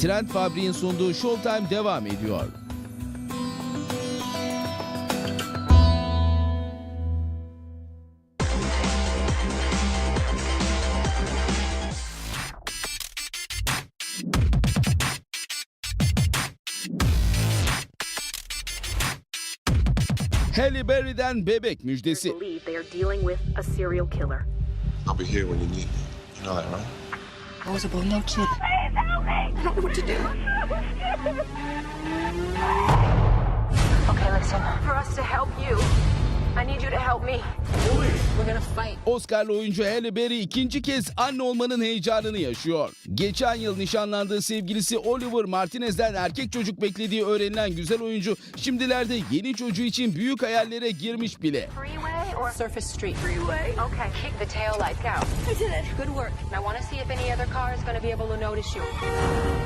Trend Fabri'nin sunduğu Showtime devam ediyor. Halle Berry'den bebek müjdesi. I'll be here when you need me. You know that, right? I was a no chip. I don't know what to do. Okay, listen. For us to help you, I need you to help me. We're gonna fight. Oscar'lı oyuncu Halle Berry ikinci kez anne olmanın heyecanını yaşıyor. Geçen yıl nişanlandığı sevgilisi Oliver Martinez'den erkek çocuk beklediği öğrenilen güzel oyuncu şimdilerde yeni çocuğu için büyük hayallere girmiş bile. Kick the tail lights out. I did it. Good work. I want to see if any other car is going to be able to notice you.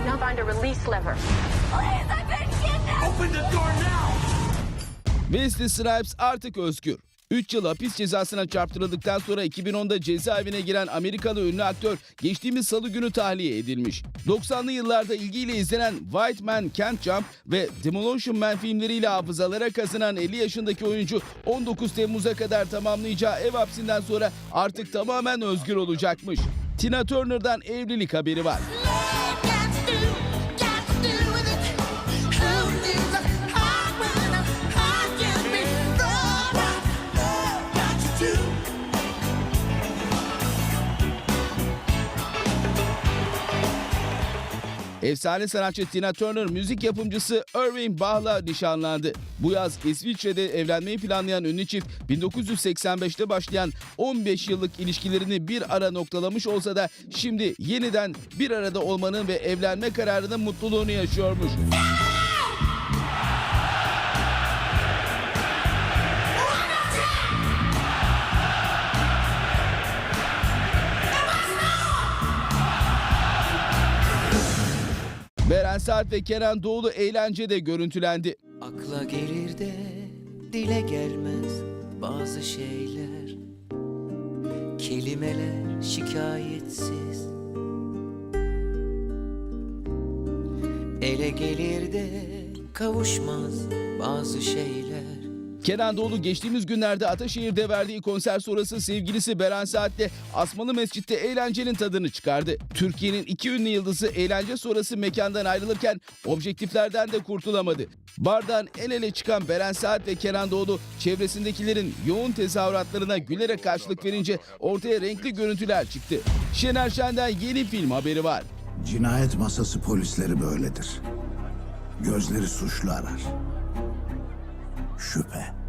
Now Wesley Snipes artık özgür. 3 yıl hapis cezasına çarptırıldıktan sonra 2010'da cezaevine giren Amerikalı ünlü aktör geçtiğimiz salı günü tahliye edilmiş. 90'lı yıllarda ilgiyle izlenen White Man Can't Jump ve Demolition Man filmleriyle hafızalara kazınan 50 yaşındaki oyuncu 19 Temmuz'a kadar tamamlayacağı ev hapsinden sonra artık tamamen özgür olacakmış. Tina Turner'dan evlilik haberi var. Efsane sanatçı Tina Turner müzik yapımcısı Irving Bach'la nişanlandı. Bu yaz İsviçre'de evlenmeyi planlayan ünlü çift 1985'te başlayan 15 yıllık ilişkilerini bir ara noktalamış olsa da şimdi yeniden bir arada olmanın ve evlenme kararının mutluluğunu yaşıyormuş. Beren Saat ve Kenan Doğulu eğlencede görüntülendi. Akla gelir de dile gelmez bazı şeyler. Kelimeler şikayetsiz. Ele gelir de kavuşmaz bazı şeyler Kenan Doğulu geçtiğimiz günlerde Ataşehir'de verdiği konser sonrası sevgilisi Beren Saat'le Asmalı Mescid'de eğlencenin tadını çıkardı. Türkiye'nin iki ünlü yıldızı eğlence sonrası mekandan ayrılırken objektiflerden de kurtulamadı. Bardan el ele çıkan Beren Saat ve Kenan Doğulu çevresindekilerin yoğun tezahüratlarına gülerek karşılık verince ortaya renkli görüntüler çıktı. Şener Şen'den yeni film haberi var. Cinayet masası polisleri böyledir. Gözleri suçlu arar. Şüphe.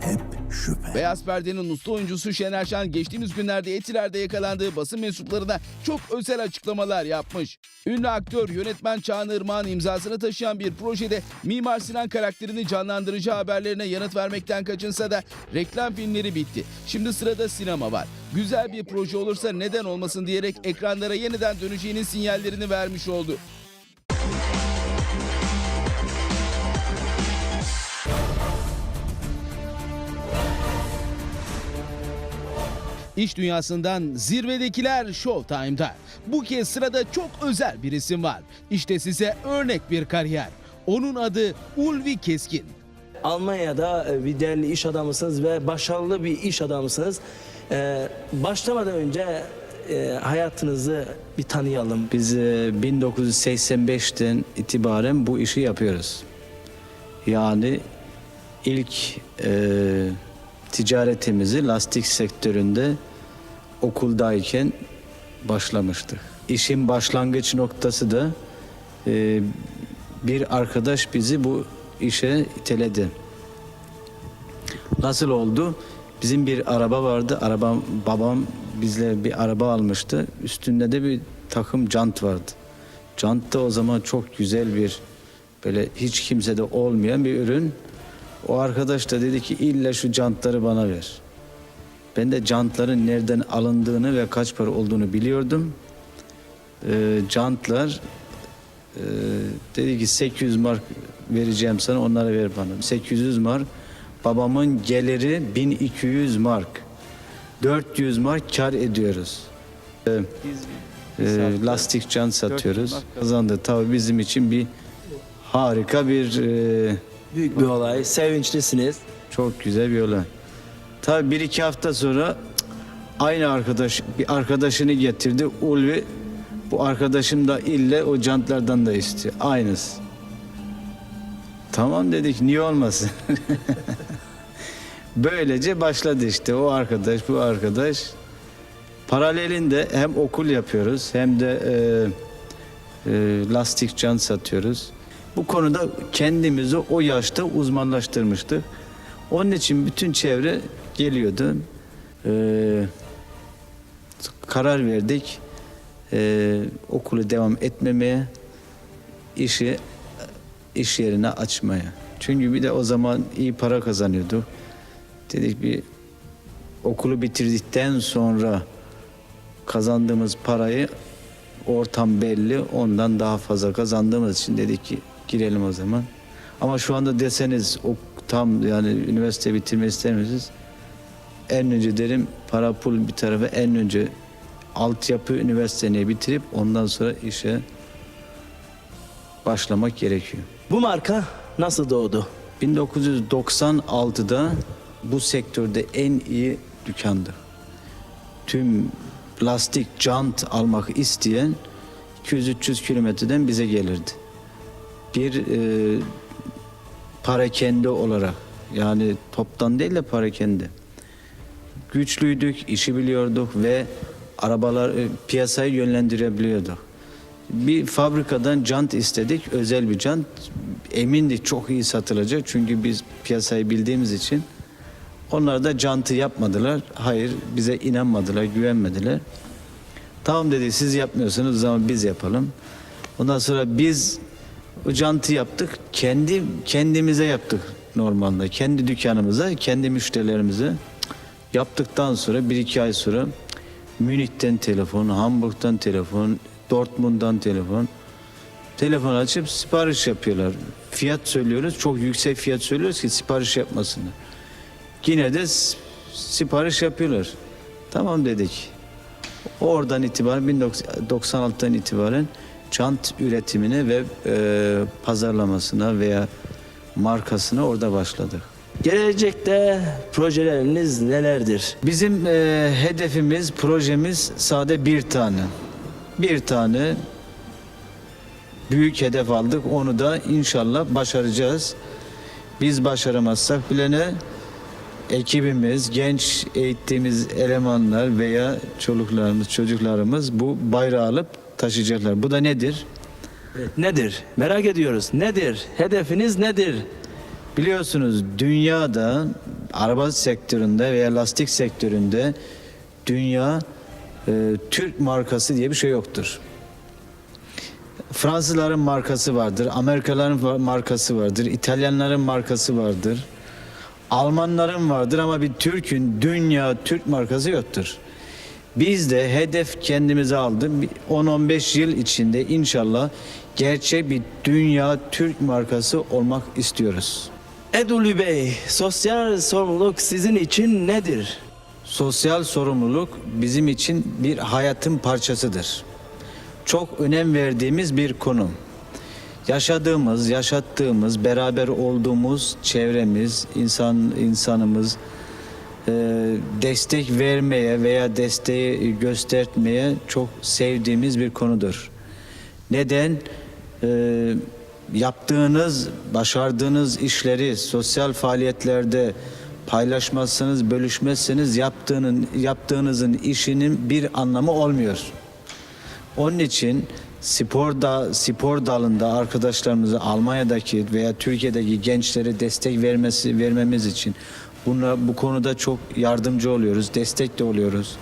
Hep şüphe. Beyaz Perde'nin usta oyuncusu Şener Şen geçtiğimiz günlerde Etiler'de yakalandığı basın mensuplarına çok özel açıklamalar yapmış. Ünlü aktör yönetmen Çağan Irmak'ın imzasını taşıyan bir projede Mimar Sinan karakterini canlandıracağı haberlerine yanıt vermekten kaçınsa da reklam filmleri bitti. Şimdi sırada sinema var. Güzel bir proje olursa neden olmasın diyerek ekranlara yeniden döneceğinin sinyallerini vermiş oldu. İş dünyasından zirvedekiler Showtime'da. Bu kez sırada çok özel bir isim var. İşte size örnek bir kariyer. Onun adı Ulvi Keskin. Almanya'da e, bir değerli iş adamısınız ve başarılı bir iş adamısınız. Ee, başlamadan önce e, hayatınızı bir tanıyalım. Biz e, 1985'ten itibaren bu işi yapıyoruz. Yani ilk e, ticaretimizi lastik sektöründe okuldayken başlamıştık. İşin başlangıç noktası da e, bir arkadaş bizi bu işe iteledi. Nasıl oldu? Bizim bir araba vardı. Arabam babam bizle bir araba almıştı. Üstünde de bir takım jant vardı. Jant da o zaman çok güzel bir böyle hiç kimsede olmayan bir ürün. O arkadaş da dedi ki illa şu jantları bana ver. Ben de jantların nereden alındığını ve kaç para olduğunu biliyordum. Ee, jantlar e, dedi ki 800 mark vereceğim sana onları ver bana. 800 mark. Babamın geliri 1200 mark. 400 mark kar ediyoruz. Ee, e, lastik jant satıyoruz. Kazandı. Tabii bizim için bir harika bir e, Büyük bir olay. Sevinçlisiniz. çok güzel bir olay. Tabii bir iki hafta sonra aynı arkadaş bir arkadaşını getirdi. Ulvi bu arkadaşım da ille o jantlardan da istiyor. Aynısı. Tamam dedik niye olmasın. Böylece başladı işte o arkadaş bu arkadaş. Paralelinde hem okul yapıyoruz hem de e, e, lastik jant satıyoruz. Bu konuda kendimizi o yaşta uzmanlaştırmıştık. Onun için bütün çevre geliyordu. E, karar verdik e, okulu devam etmemeye, işi iş yerine açmaya. Çünkü bir de o zaman iyi para kazanıyorduk. Dedik bir okulu bitirdikten sonra kazandığımız parayı ortam belli ondan daha fazla kazandığımız için dedik ki girelim o zaman. Ama şu anda deseniz o tam yani üniversite bitirme ister misiniz? En önce derim para pul bir tarafa en önce altyapı üniversiteni bitirip ondan sonra işe başlamak gerekiyor. Bu marka nasıl doğdu? 1996'da bu sektörde en iyi dükkandı. Tüm lastik, jant almak isteyen 200-300 kilometreden bize gelirdi. Bir e, parakende olarak yani toptan değil de parakende. Güçlüydük, işi biliyorduk ve arabalar e, piyasayı yönlendirebiliyorduk. Bir fabrikadan jant istedik, özel bir jant. Emindik çok iyi satılacak çünkü biz piyasayı bildiğimiz için. Onlar da jantı yapmadılar. Hayır, bize inanmadılar, güvenmediler. Tamam dedi, siz yapmıyorsunuz o zaman biz yapalım. Ondan sonra biz o jantı yaptık. Kendi kendimize yaptık normalde. Kendi dükkanımıza, kendi müşterilerimize yaptıktan sonra bir iki ay sonra Münih'ten telefon, Hamburg'dan telefon, Dortmund'dan telefon. Telefon açıp sipariş yapıyorlar. Fiyat söylüyoruz. Çok yüksek fiyat söylüyoruz ki sipariş yapmasınlar. Yine de sipariş yapıyorlar. Tamam dedik. Oradan itibaren 1996'dan itibaren çant üretimine ve e, pazarlamasına veya markasına orada başladık. Gelecekte projeleriniz nelerdir? Bizim e, hedefimiz, projemiz sade bir tane. Bir tane büyük hedef aldık. Onu da inşallah başaracağız. Biz başaramazsak bile ne? Ekibimiz, genç eğittiğimiz elemanlar veya çoluklarımız, çocuklarımız bu bayrağı alıp taşıyacaklar. Bu da nedir? Nedir? Merak ediyoruz. Nedir? Hedefiniz nedir? Biliyorsunuz dünyada araba sektöründe veya lastik sektöründe dünya e, Türk markası diye bir şey yoktur. Fransızların markası vardır, Amerikalıların markası vardır, İtalyanların markası vardır. Almanların vardır ama bir Türk'ün dünya Türk markası yoktur. Biz de hedef kendimize aldık. Bir 10-15 yıl içinde inşallah gerçek bir dünya Türk markası olmak istiyoruz. Eduli Bey, sosyal sorumluluk sizin için nedir? Sosyal sorumluluk bizim için bir hayatın parçasıdır. Çok önem verdiğimiz bir konu. Yaşadığımız, yaşattığımız, beraber olduğumuz çevremiz, insan insanımız destek vermeye veya desteği göstermeye çok sevdiğimiz bir konudur. Neden? E, yaptığınız, başardığınız işleri sosyal faaliyetlerde paylaşmazsanız, bölüşmezseniz yaptığının, yaptığınızın işinin bir anlamı olmuyor. Onun için spor da spor dalında arkadaşlarımızı Almanya'daki veya Türkiye'deki gençlere destek vermesi vermemiz için buna bu konuda çok yardımcı oluyoruz, destek de oluyoruz.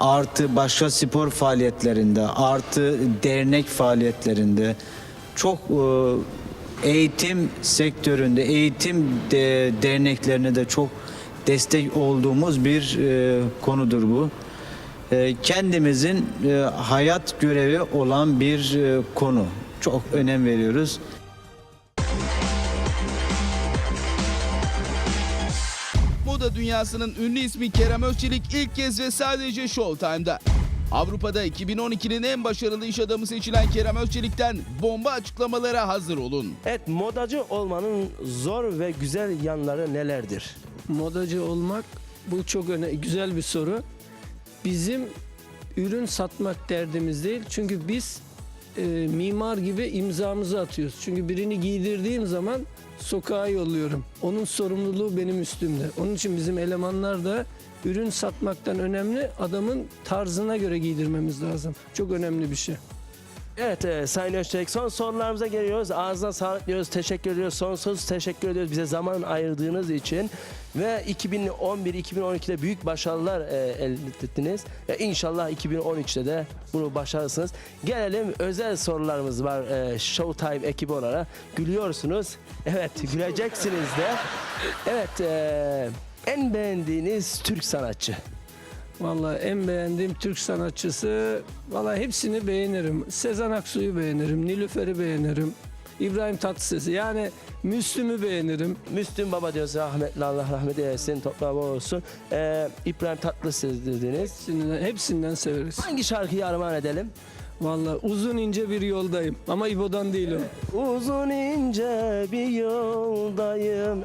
Artı başka spor faaliyetlerinde, artı dernek faaliyetlerinde çok e, eğitim sektöründe, eğitim de, derneklerine de çok destek olduğumuz bir e, konudur bu. E, kendimizin e, hayat görevi olan bir e, konu. Çok önem veriyoruz. Moda dünyasının ünlü ismi Kerem Özçelik ilk kez ve sadece Showtime'da. Avrupa'da 2012'nin en başarılı iş adamı seçilen Kerem Özçelik'ten bomba açıklamalara hazır olun. Evet modacı olmanın zor ve güzel yanları nelerdir? modacı olmak bu çok öne güzel bir soru. Bizim ürün satmak derdimiz değil. Çünkü biz e, mimar gibi imzamızı atıyoruz. Çünkü birini giydirdiğim zaman sokağa yolluyorum. Onun sorumluluğu benim üstümde. Onun için bizim elemanlar da ürün satmaktan önemli. Adamın tarzına göre giydirmemiz lazım. Çok önemli bir şey. Evet e, Sayın Özçelik son sorularımıza geliyoruz. Ağzına sağlık diyoruz. Teşekkür ediyoruz. Sonsuz teşekkür ediyoruz bize zaman ayırdığınız için. Ve 2011-2012'de büyük başarılar e, elde ettiniz. Ve inşallah 2013'te de bunu başarırsınız. Gelelim özel sorularımız var e, Showtime ekibi olarak. Gülüyorsunuz. Evet güleceksiniz de. Evet e, en beğendiğiniz Türk sanatçı. Vallahi en beğendiğim Türk sanatçısı vallahi hepsini beğenirim. Sezen Aksu'yu beğenirim, Nilüfer'i beğenirim. İbrahim Tatlıses'i yani Müslüm'ü beğenirim. Müslüm Baba diyoruz rahmetli Allah rahmet eylesin toprağı bol olsun. Ee, İbrahim Tatlıses dediniz. Hepsinden, hepsinden severiz. Hangi şarkıyı armağan edelim? Vallahi uzun ince bir yoldayım ama İbo'dan değil o. Uzun ince bir yoldayım.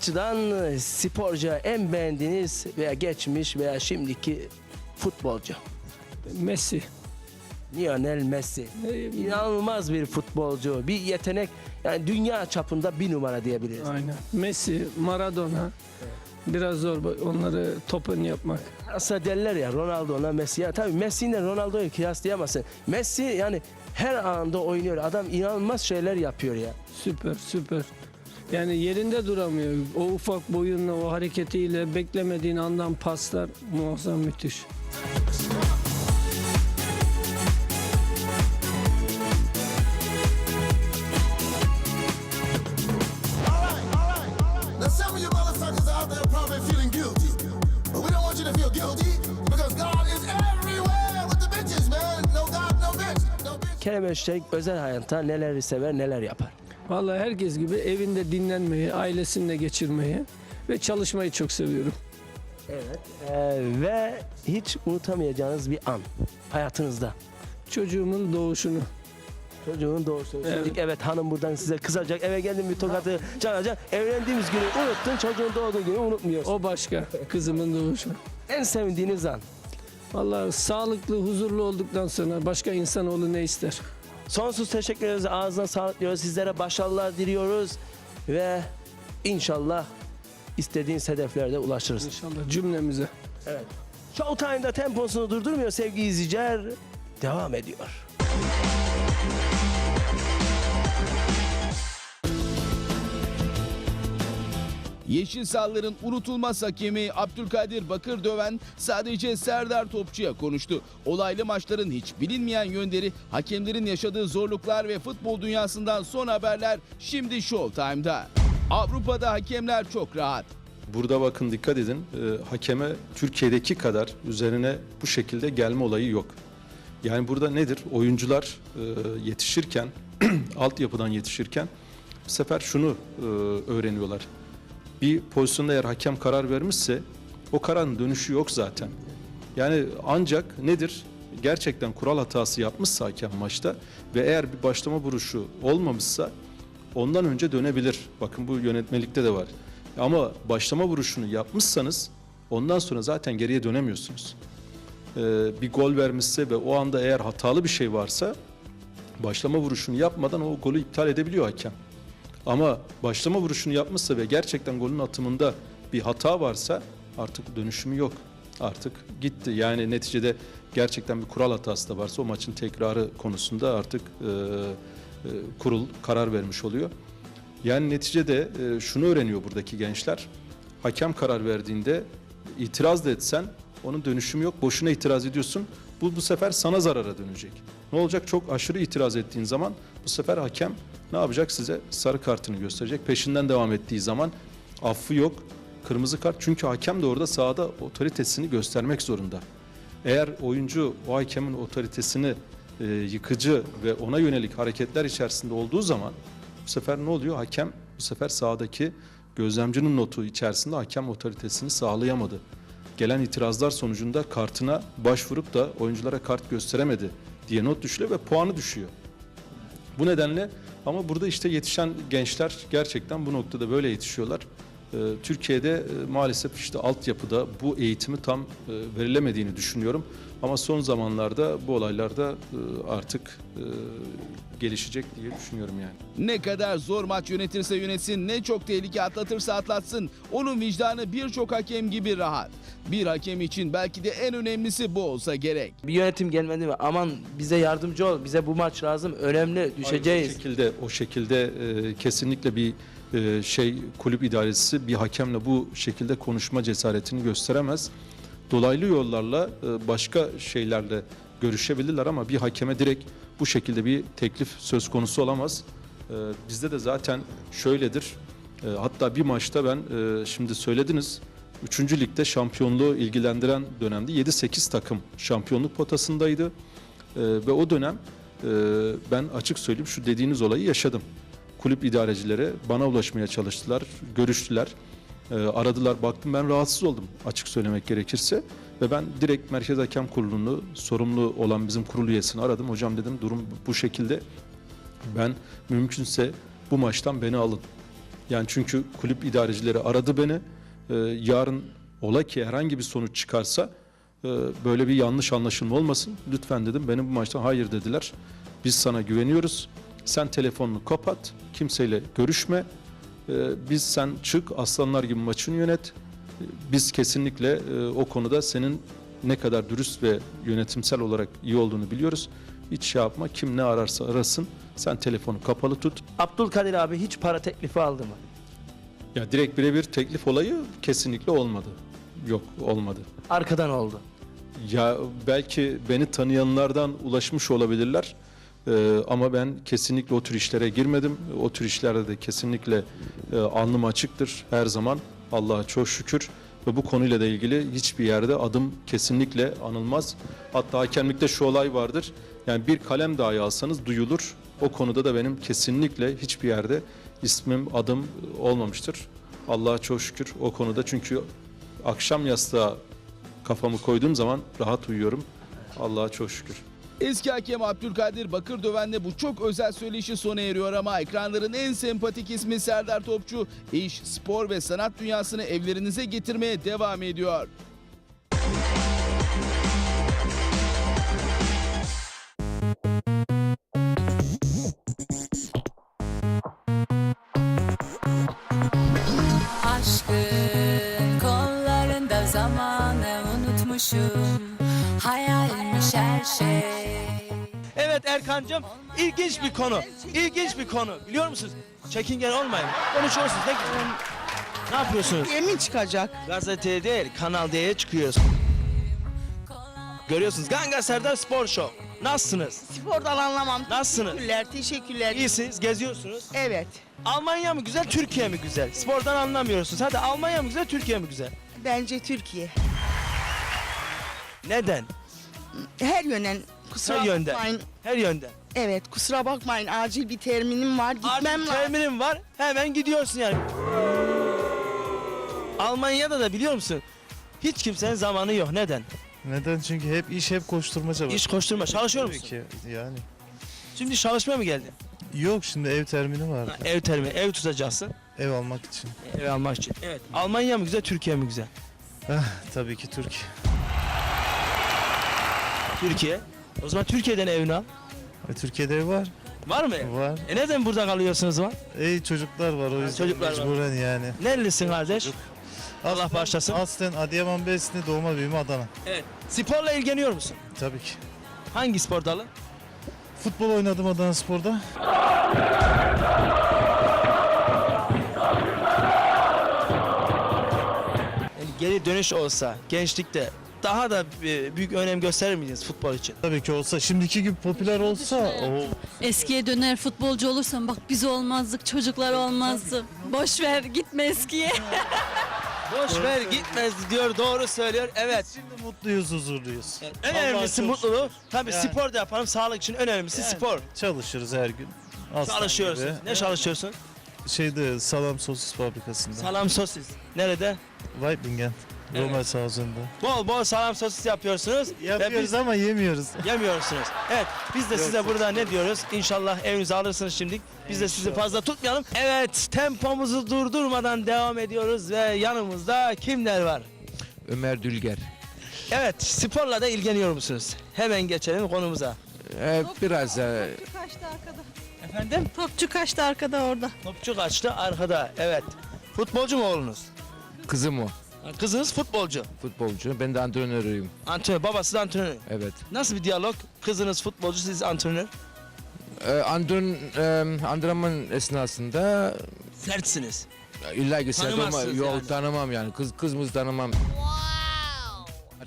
Sanatçıdan sporcuya en beğendiğiniz veya geçmiş veya şimdiki futbolcu. Messi. Lionel Messi. İnanılmaz bir futbolcu, bir yetenek. Yani dünya çapında bir numara diyebiliriz. Aynen. Messi, Maradona. Biraz zor onları topun yapmak. Aslında derler ya Ronaldo'na Messi. Ya tabii Messi ile Ronaldo'yu kıyaslayamazsın. Messi yani her anda oynuyor. Adam inanılmaz şeyler yapıyor ya. Süper süper. Yani yerinde duramıyor. O ufak boyunla, o hareketiyle beklemediğin andan paslar muazzam müthiş. Kerem Özçelik özel hayatta neleri sever, neler yapar. Vallahi herkes gibi evinde dinlenmeyi, ailesinde geçirmeyi ve çalışmayı çok seviyorum. Evet. Ee, ve hiç unutamayacağınız bir an hayatınızda. Çocuğumun doğuşunu. Çocuğun doğuşunu Evet. söyledik. Evet hanım buradan size kızacak. Eve geldim bir tokatı çalacak. Evlendiğimiz günü unuttun. Çocuğun doğduğu günü unutmuyorsun. O başka. Kızımın doğuşu. En sevindiğiniz an. Vallahi sağlıklı, huzurlu olduktan sonra başka insanoğlu ne ister? Sonsuz teşekkür ederiz. Ağzına sağlık diyoruz. Sizlere başarılar diliyoruz. Ve inşallah istediğiniz hedeflerde ulaşırız. İnşallah cümlemize. Evet. Showtime'da temposunu durdurmuyor sevgili izleyiciler. Devam ediyor. Yeşilsalların unutulmaz hakemi Abdülkadir Bakır Döven sadece Serdar Topçu'ya konuştu. Olaylı maçların hiç bilinmeyen yönleri, hakemlerin yaşadığı zorluklar ve futbol dünyasından son haberler şimdi Showtime'da. Avrupa'da hakemler çok rahat. Burada bakın dikkat edin e, hakeme Türkiye'deki kadar üzerine bu şekilde gelme olayı yok. Yani burada nedir? Oyuncular e, yetişirken, altyapıdan yetişirken bu sefer şunu e, öğreniyorlar. Bir pozisyonda eğer hakem karar vermişse o kararın dönüşü yok zaten. Yani ancak nedir? Gerçekten kural hatası yapmışsa hakem maçta ve eğer bir başlama vuruşu olmamışsa ondan önce dönebilir. Bakın bu yönetmelikte de var. Ama başlama vuruşunu yapmışsanız ondan sonra zaten geriye dönemiyorsunuz. Ee, bir gol vermişse ve o anda eğer hatalı bir şey varsa başlama vuruşunu yapmadan o golü iptal edebiliyor hakem. Ama başlama vuruşunu yapmışsa ve gerçekten golün atımında bir hata varsa artık dönüşümü yok. Artık gitti. Yani neticede gerçekten bir kural hatası da varsa o maçın tekrarı konusunda artık e, e, kurul karar vermiş oluyor. Yani neticede e, şunu öğreniyor buradaki gençler. Hakem karar verdiğinde itiraz da etsen onun dönüşümü yok. Boşuna itiraz ediyorsun. Bu bu sefer sana zarara dönecek. Ne olacak? Çok aşırı itiraz ettiğin zaman bu sefer hakem ne yapacak? Size sarı kartını gösterecek. Peşinden devam ettiği zaman affı yok. Kırmızı kart. Çünkü hakem de orada sahada otoritesini göstermek zorunda. Eğer oyuncu o hakemin otoritesini e, yıkıcı ve ona yönelik hareketler içerisinde olduğu zaman bu sefer ne oluyor? Hakem bu sefer sahadaki gözlemcinin notu içerisinde hakem otoritesini sağlayamadı. Gelen itirazlar sonucunda kartına başvurup da oyunculara kart gösteremedi diye not düşüyor ve puanı düşüyor. Bu nedenle ama burada işte yetişen gençler gerçekten bu noktada böyle yetişiyorlar. Ee, Türkiye'de e, maalesef işte altyapıda bu eğitimi tam e, verilemediğini düşünüyorum. Ama son zamanlarda bu olaylarda e, artık e, gelişecek diye düşünüyorum yani. Ne kadar zor maç yönetirse yönetsin, ne çok tehlike atlatırsa atlatsın. Onun vicdanı birçok hakem gibi rahat. Bir hakem için belki de en önemlisi bu olsa gerek. Bir yönetim gelmedi mi? Aman bize yardımcı ol. Bize bu maç lazım. Önemli. Düşeceğiz. O şekilde o şekilde e, kesinlikle bir e, şey kulüp idaresi bir hakemle bu şekilde konuşma cesaretini gösteremez. Dolaylı yollarla e, başka şeylerle görüşebilirler ama bir hakeme direkt bu şekilde bir teklif söz konusu olamaz. E, bizde de zaten şöyledir. Hatta bir maçta ben şimdi söylediniz 3. ligde şampiyonluğu ilgilendiren dönemde 7-8 takım şampiyonluk potasındaydı. Ve o dönem ben açık söyleyeyim şu dediğiniz olayı yaşadım. Kulüp idarecileri bana ulaşmaya çalıştılar, görüştüler. E, aradılar, baktım ben rahatsız oldum açık söylemek gerekirse. Ve ben direkt Merkez Hakem Kurulu'nu sorumlu olan bizim kurul üyesini aradım. Hocam dedim durum bu şekilde. Ben mümkünse bu maçtan beni alın. Yani çünkü kulüp idarecileri aradı beni. Ee, yarın ola ki herhangi bir sonuç çıkarsa e, böyle bir yanlış anlaşılma olmasın. Lütfen dedim beni bu maçtan hayır dediler. Biz sana güveniyoruz. Sen telefonunu kapat. Kimseyle görüşme. Ee, biz sen çık aslanlar gibi maçını yönet. Ee, Biz kesinlikle e, o konuda senin ne kadar dürüst ve yönetimsel olarak iyi olduğunu biliyoruz. Hiç şey yapma. Kim ne ararsa arasın. Sen telefonu kapalı tut. Abdülkadir abi hiç para teklifi aldı mı? Ya direkt birebir teklif olayı kesinlikle olmadı. Yok olmadı. Arkadan oldu. Ya belki beni tanıyanlardan ulaşmış olabilirler. Ee, ama ben kesinlikle o tür işlere girmedim. O tür işlerde de kesinlikle e, alnım açıktır her zaman. Allah'a çok şükür. Ve bu konuyla da ilgili hiçbir yerde adım kesinlikle anılmaz. Hatta hakemlikte şu olay vardır. Yani bir kalem dahi alsanız duyulur. O konuda da benim kesinlikle hiçbir yerde ismim, adım olmamıştır. Allah'a çok şükür o konuda. Çünkü akşam yastığa kafamı koyduğum zaman rahat uyuyorum. Allah'a çok şükür. Eski hakem Abdülkadir Bakırdöven'de bu çok özel söyleşi sona eriyor ama ekranların en sempatik ismi Serdar Topçu iş, spor ve sanat dünyasını evlerinize getirmeye devam ediyor. Her şey Evet Erkancığım ilginç bir konu. İlginç bir konu. Biliyor musunuz? Çekingen olmayın. Konuşuyorsunuz. Ne, ne yapıyorsunuz? Emin çıkacak. Gazeteye değil Kanal D'ye çıkıyoruz. Görüyorsunuz Ganga Serdar Spor Show. Nasılsınız? Spordan anlamam. Nasılsınız? Teşekkürler, teşekkürler. İyisiniz, geziyorsunuz. Evet. Almanya mı güzel, Türkiye mi güzel? Spordan anlamıyorsunuz. Hadi Almanya mı güzel, Türkiye mi güzel? Bence Türkiye. Neden? Her yönden kusura Her yönden. bakmayın. Her yönden. Evet kusura bakmayın. Acil bir terminim var. Gitmem Artık lazım. terminim var. Hemen gidiyorsun yani. Almanya'da da biliyor musun? Hiç kimsenin zamanı yok. Neden? Neden? Çünkü hep iş hep koşturmaca var. İş koşturma. Çalışıyor Tabii musun? ki yani. Şimdi çalışmaya mı geldin? Yok şimdi ev termini var. Ha, ev terimi, ev tutacaksın. Ev almak için. Ev almak için. Evet. Almanya mı güzel, Türkiye mi güzel? Ah, tabii ki Türkiye. Türkiye. O zaman Türkiye'den evini al. E, Türkiye'de var. Var mı ev? Var. E neden burada kalıyorsunuz var? İyi çocuklar var o yüzden çocuklar var. mecburen yani. Nerelisin kardeş? Allah bağışlasın. Aslen Adıyaman Besni doğma büyüme Adana. Evet. Sporla ilgileniyor musun? Tabii ki. Hangi spor dalı? Futbol oynadım Adana Spor'da. Yani geri dönüş olsa gençlikte daha da e, büyük önem gösterir miydiniz futbol için? Tabii ki olsa şimdiki gibi popüler olsa o Eskiye döner futbolcu olursan bak biz olmazdık, çocuklar olmazdı. Boş ver, gitme eskiye. Boş ver gitmez diyor doğru söylüyor. Evet. şimdi mutluyuz, huzurluyuz. En önemlisi Allah'a çok mutluluğu. Tabii Yani. spor da yapalım sağlık için en önemlisi Yani. spor. Çalışırız her gün. Aslan Çalışıyorsun. gibi. Ne çalışıyorsun? Şeyde salam sosis fabrikasında. Salam sosis. Nerede? Weibingen. Evet. Roma sahasında. Bol bol salam sosis yapıyorsunuz. Yapıyoruz biz ama yemiyoruz. yemiyorsunuz. Evet biz de size burada ne diyoruz? İnşallah evinize alırsınız şimdi. Biz de sizi fazla tutmayalım. Evet tempomuzu durdurmadan devam ediyoruz ve yanımızda kimler var? Ömer Dülger. Evet sporla da ilgileniyor musunuz? Hemen geçelim konumuza. Ee, biraz e, kaçtı arkada. Efendim? Topçu kaçtı arkada orada. Topçu kaçtı arkada. Evet. Futbolcu mu oğlunuz? kızım o. Kızınız futbolcu. Futbolcu. Ben de antrenörüyüm. Antrenör, babası da antrenör. Evet. Nasıl bir diyalog? Kızınız futbolcu, siz antrenör. Ee, antren, e, antrenman esnasında Sertsiniz. illa ki sert olma- Tanımazsınız Yok yani. tanımam yani. Kız kızımız tanımam.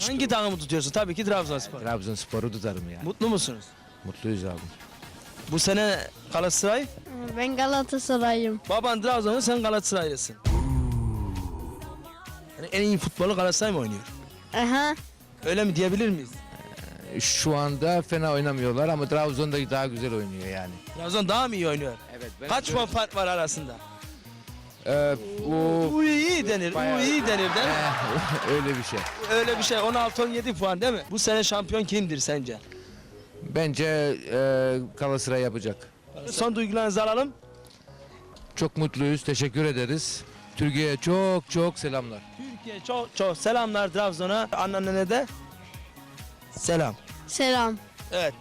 Hangi takımı tutuyorsun? Tabii ki Trabzonspor. Trabzonspor'u tutarım yani. Mutlu musunuz? Mutluyuz abi. Bu sene Galatasaray. Ben Galatasaray'ım. Baban Trabzon'un sen Galatasaraylısın. Yani en iyi futbolu Galatasaray mı oynuyor? Aha. Öyle mi diyebilir miyiz? Şu anda fena oynamıyorlar ama Trabzon'da daha güzel oynuyor yani. Trabzon daha mı iyi oynuyor? Evet. Kaç puan fark var arasında? Ee, bu Bu iyi denir, Bayağı- bu iyi denir değil mi? Eh, öyle bir şey. Öyle bir şey 16-17 puan değil mi? Bu sene şampiyon kimdir sence? Bence e, Galatasaray yapacak. Son duygularınızı alalım. Çok mutluyuz. Teşekkür ederiz. Türkiye'ye çok çok selamlar. Türkiye çok çok selamlar Trabzon'a. Anneannene de selam. Selam. Evet.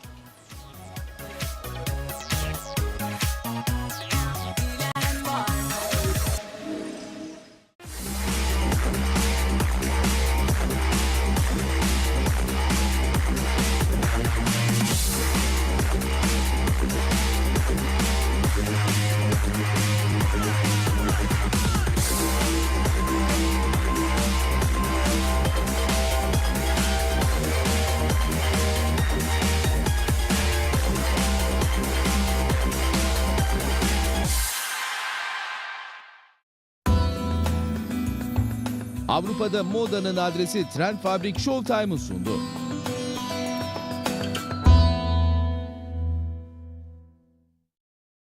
Avrupa'da modanın adresi Trend Fabrik Showtime'ı sundu.